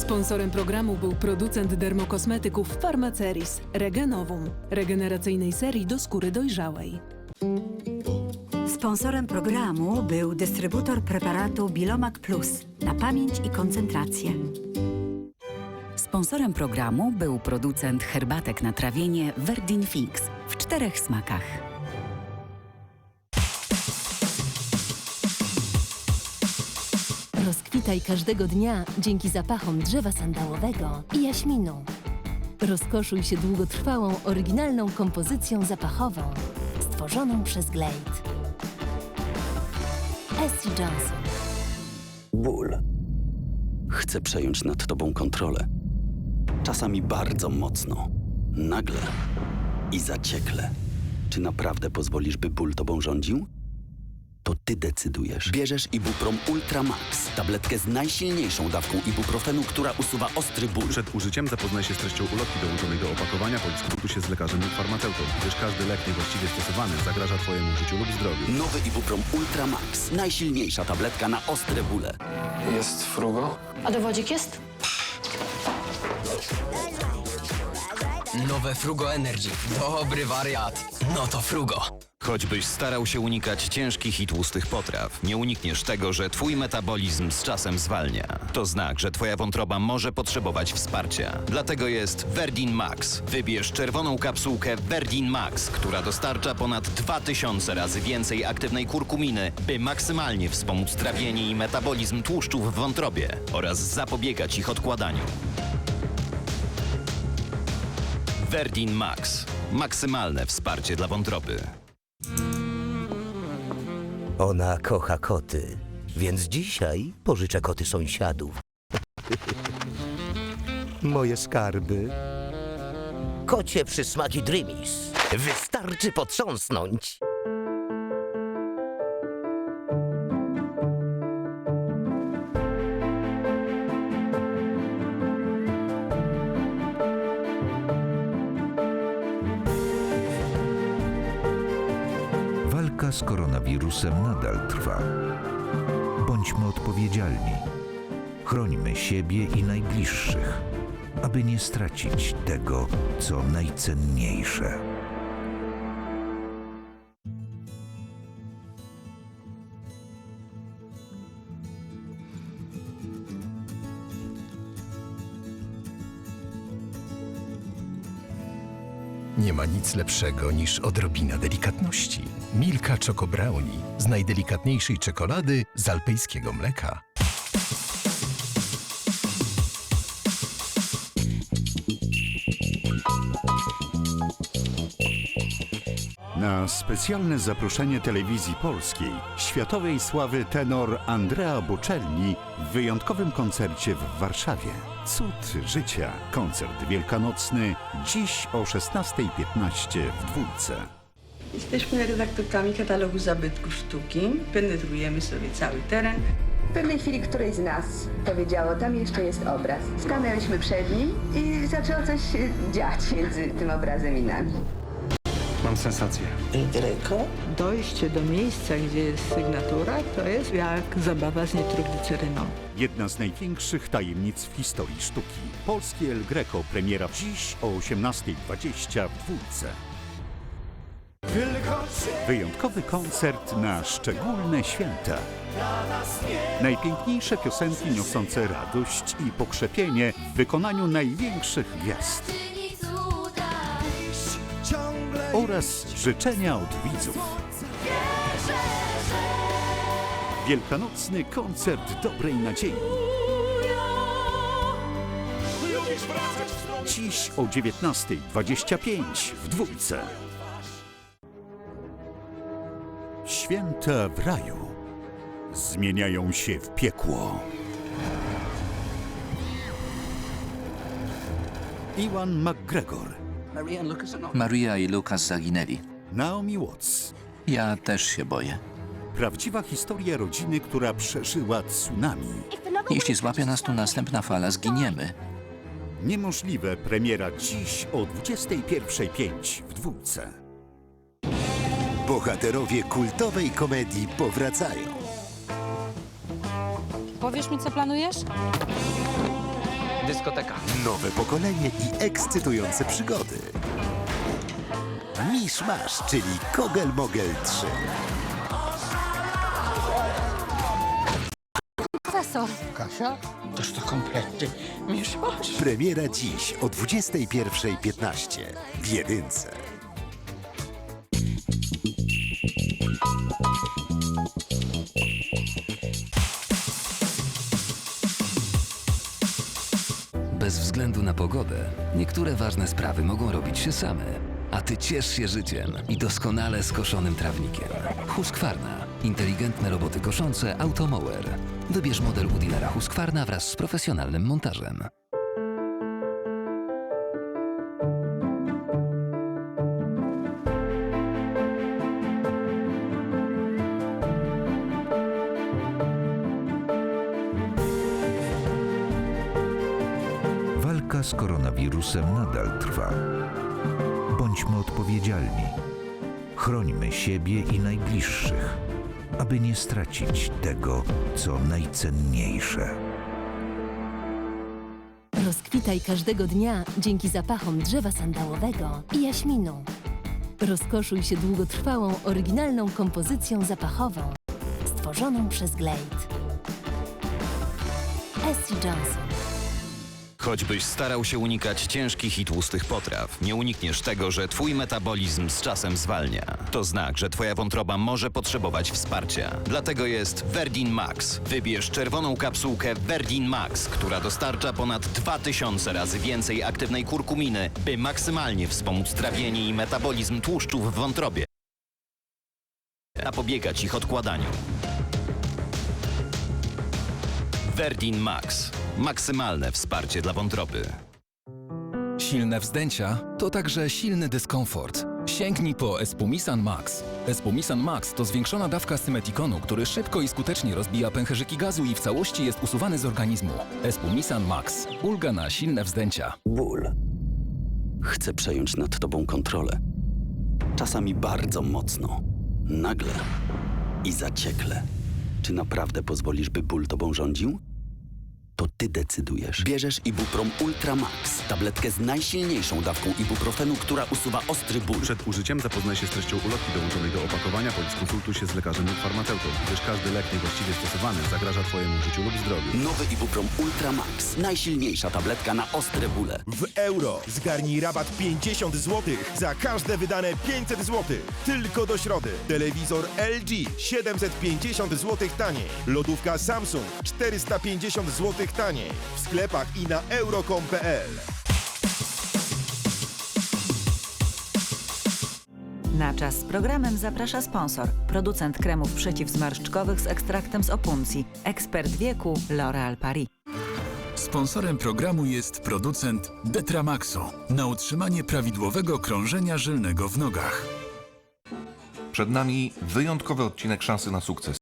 Sponsorem programu był producent dermokosmetyków Pharmaceris Regenovum, regeneracyjnej serii do skóry dojrzałej. Sponsorem programu był dystrybutor preparatu Bilomac Plus na pamięć i koncentrację. Sponsorem programu był producent herbatek na trawienie Verdin Fix w czterech smakach. Rozkwitaj każdego dnia dzięki zapachom drzewa sandałowego i jaśminu. Rozkoszuj się długotrwałą, oryginalną kompozycją zapachową stworzoną przez Glade. Essie Johnson. Ból. Chcę przejąć nad tobą kontrolę. Czasami bardzo mocno. Nagle. I zaciekle. Czy naprawdę pozwolisz, by ból tobą rządził? To ty decydujesz. Bierzesz Ibuprom Ultra Max, tabletkę z najsilniejszą dawką ibuprofenu, która usuwa ostry ból. Przed użyciem zapoznaj się z treścią ulotki dołączonej do opakowania, podyskutuj się z lekarzem lub farmaceutą, gdyż każdy lek niewłaściwie stosowany zagraża Twojemu życiu lub zdrowiu. Nowy Ibuprom Ultra Max, najsilniejsza tabletka na ostre bóle. Jest frugo? A dowodzik jest? Nowe Frugo Energy. Dobry wariat. No to Frugo. Choćbyś starał się unikać ciężkich i tłustych potraw, nie unikniesz tego, że twój metabolizm z czasem zwalnia. To znak, że twoja wątroba może potrzebować wsparcia. Dlatego jest Verdin Max. Wybierz czerwoną kapsułkę Verdin Max, która dostarcza ponad 2000 razy więcej aktywnej kurkuminy, by maksymalnie wspomóc trawienie i metabolizm tłuszczów w wątrobie oraz zapobiegać ich odkładaniu. Verdin Max. Maksymalne wsparcie dla wątroby. Ona kocha koty, więc dzisiaj pożyczę koty sąsiadów. Moje skarby. Kocie przysmaki Dreamies. Wystarczy potrząsnąć. Z koronawirusem nadal trwa. Bądźmy odpowiedzialni. Chrońmy siebie i najbliższych, aby nie stracić tego, co najcenniejsze. Nie ma nic lepszego niż odrobina delikatności. Milka Choco Brownie z najdelikatniejszej czekolady z alpejskiego mleka. Na specjalne zaproszenie telewizji polskiej światowej sławy tenor Andrea Bocelli w wyjątkowym koncercie w Warszawie. Cud życia. Koncert wielkanocny dziś o 16.15 w dwójce. Jesteśmy redaktorkami katalogu zabytków sztuki. Penetrujemy sobie cały teren. W pewnej chwili któreś z nas powiedziało, tam jeszcze jest obraz. Stanęliśmy przed nim i zaczęło coś się dziać między tym obrazem i nami. Mam sensację. Greco. Dojście do miejsca, gdzie jest sygnatura, to jest jak zabawa z nitrogliceryną. Jedna z największych tajemnic w historii sztuki. Polskie El Greco premiera dziś o 18.20 w dwójce. Wyjątkowy koncert na szczególne święta. Najpiękniejsze piosenki niosące radość i pokrzepienie w wykonaniu największych gwiazd. Oraz życzenia od widzów. Wielkanocny koncert dobrej nadziei. Dziś o 19.25 w dwójce. Święta w raju zmieniają się w piekło. Iwan McGregor, Maria i Lukas zaginęli. Naomi Watts. Ja też się boję. Prawdziwa historia rodziny, która przeżyła tsunami. Jeśli złapie nas tu następna fala, zginiemy. Niemożliwe premiera dziś o 21.05 w dwójce. Bohaterowie kultowej komedii powracają. Powiesz mi, co planujesz? Dyskoteka. Nowe pokolenie i ekscytujące przygody. Misz Masz, czyli Kogel Mogel 3. Profesor. Kasia? Toż to kompletny mieszmasz. Premiera dziś o 21.15 w Jedynce. Bez względu na pogodę, niektóre ważne sprawy mogą robić się same. A ty ciesz się życiem i doskonale skoszonym trawnikiem. Husqvarna. Inteligentne roboty koszące Automower. Wybierz model u dealera Husqvarna wraz z profesjonalnym montażem. Walka z koronawirusem nadal trwa. Bądźmy odpowiedzialni. Chrońmy siebie i najbliższych, aby nie stracić tego, co najcenniejsze. Rozkwitaj każdego dnia dzięki zapachom drzewa sandałowego i jaśminu. Rozkoszuj się długotrwałą, oryginalną kompozycją zapachową stworzoną przez Glade. Essie Johnson. Choćbyś starał się unikać ciężkich i tłustych potraw, nie unikniesz tego, że twój metabolizm z czasem zwalnia. To znak, że twoja wątroba może potrzebować wsparcia. Dlatego jest Verdin Max. Wybierz czerwoną kapsułkę Verdin Max, która dostarcza ponad 2000 razy więcej aktywnej kurkuminy, by maksymalnie wspomóc trawienie i metabolizm tłuszczów w wątrobie. Zapobiegać ich odkładaniu. Verdin Max. Maksymalne wsparcie dla wątroby. Silne wzdęcia to także silny dyskomfort. Sięgnij po Espumisan Max. Espumisan Max to zwiększona dawka symetikonu, który szybko i skutecznie rozbija pęcherzyki gazu i w całości jest usuwany z organizmu. Espumisan Max. Ulga na silne wzdęcia. Ból. Chce przejąć nad tobą kontrolę. Czasami bardzo mocno. Nagle. I zaciekle. Czy naprawdę pozwolisz, by ból tobą rządził? To ty decydujesz. Bierzesz Ibuprom Ultra Max, tabletkę z najsilniejszą dawką ibuprofenu, która usuwa ostry ból. Przed użyciem zapoznaj się z treścią ulotki dołączonej do opakowania bądź skonsultuj się z lekarzem lub farmaceutą, gdyż każdy lek niewłaściwie stosowany zagraża Twojemu życiu lub zdrowiu. Nowy Ibuprom Ultra Max. Najsilniejsza tabletka na ostre bóle. W euro zgarnij rabat 50 zł za każde wydane 500 zł. Tylko do środy. Telewizor LG 750 zł taniej. Lodówka Samsung 450 zł taniej. W sklepach i na euro.com.pl. Na czas z programem zaprasza sponsor. Producent kremów przeciwzmarszczkowych z ekstraktem z opuncji. Ekspert wieku L'Oréal Paris. Sponsorem programu jest producent Detramaxu na utrzymanie prawidłowego krążenia żylnego w nogach. Przed nami wyjątkowy odcinek szansy na sukces.